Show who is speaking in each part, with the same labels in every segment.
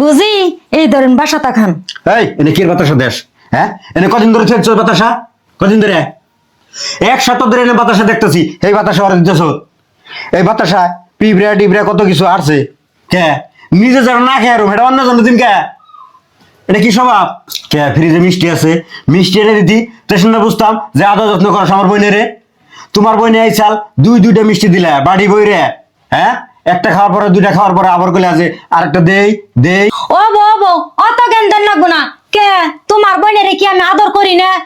Speaker 1: বুঝি এই ধরেন বাসাতা খান।
Speaker 2: এই, এনে কি বাতাসা দেশ? হ্যাঁ? এনে কদিন ধরে ছেড়ছ বাতাসা? কদিন ধরে? এক সপ্তাহ ধরে এনে বাতাসা দেখতেছি। এই বাতাসা অরেঞ্জ দেশ এই বাতাসা, পিঁপড়া টিবড়া কত কিছু আসছে কে? নিজে যারা না খেয়ে আর এটা অন্য জন্য দিন কে? এটা কি স্বভাব? কে, ফ্রিজে মিষ্টি আছে? মিষ্টি এনে দিতি তেসন না বুঝতাম যে আদা যত্ন করাস আমার বইনে রে। তোমার বইনে এই চাল দুই দুইটা মিষ্টি দিলে, বাড়ি বই রে হ্যাঁ? একটা খাওয়ার পরে দুইটা খাওয়ার পরে আবার কলে আছে আরেকটা দেই দেই।
Speaker 1: ও বো ও বো অত জ্ঞান দেন লাগবো না। কে? তোমার বোনের কি আমি আদর করি না?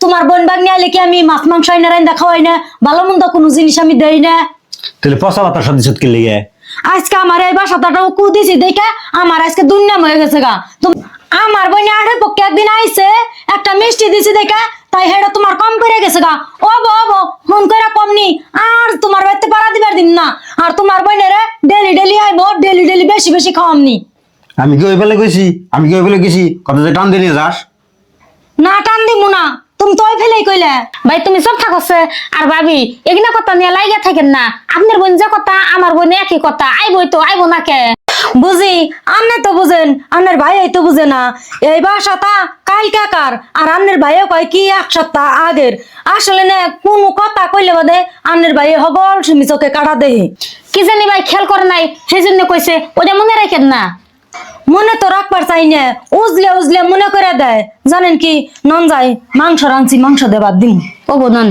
Speaker 1: তোমার বোন বাগ নিয়ে কি আমি মাছ মাংস আইনা রাইন্দা খাওয়াই না? ভালো মন্দ কোনো জিনিস আমি দেই না।
Speaker 2: তাহলে পচা বাতাসা দিছত কি লেগে?
Speaker 1: আজকে আমার এই বাসাটাও কু দিছি দেখে আমার আজকে দুনিয়াম হয়ে গেছে গা। তুম- আমার বোন আড়ে পক্ষে একদিন আইছে একটা মিষ্টি দিছি দেখে তাই হেটা তোমার কম করে গেছে গা। ও বো মন করে কম নি। আর তোমার বাড়িতে পাড়া দিবার দিন না। আর তোমার বোনের ডেলি ডেলি আইবো ডেলি ডেলি বেশি বেশি খাওয়ামনি।
Speaker 2: আমি কি ওই বেলে গেছি আমি কি ওই বেলে গেছি কত যে টান দিয়ে যাস।
Speaker 1: না টান দিমু না। তুমি তো ফেলেই কইলে।
Speaker 3: ভাই তুমি সব থাকছে আর ভাবি এগিনা কথা নিয়ে লাইগা থাকেন না। আপনার বোন যে কথা আমার বোন একই কথা। আইবই তো আইবো না কে?
Speaker 1: বুঝি, আন্নে তো বুঝেন, আন্নের ভাই তো বুঝে না। এই বাসাটা কাল কাকার আর আন্নের ভাইও কয় কি এক সপ্তাহ আগের। আসলে না, কোনো কথা কইলে বাদে আন্নের ভাই হবল সুমি চোখে কাটা দেহে।
Speaker 3: কি জানি ভাই, খেয়াল করে নাই সেই জন্য কইছে ওটা মনে রাখেন না।
Speaker 1: মনে তো রাখবার চাই না, উজলে উজলে মনে করে দেয়। জানেন কি, নন যাই, মাংস রাঁধছি, মাংস দেবার দিন
Speaker 3: ও বোনন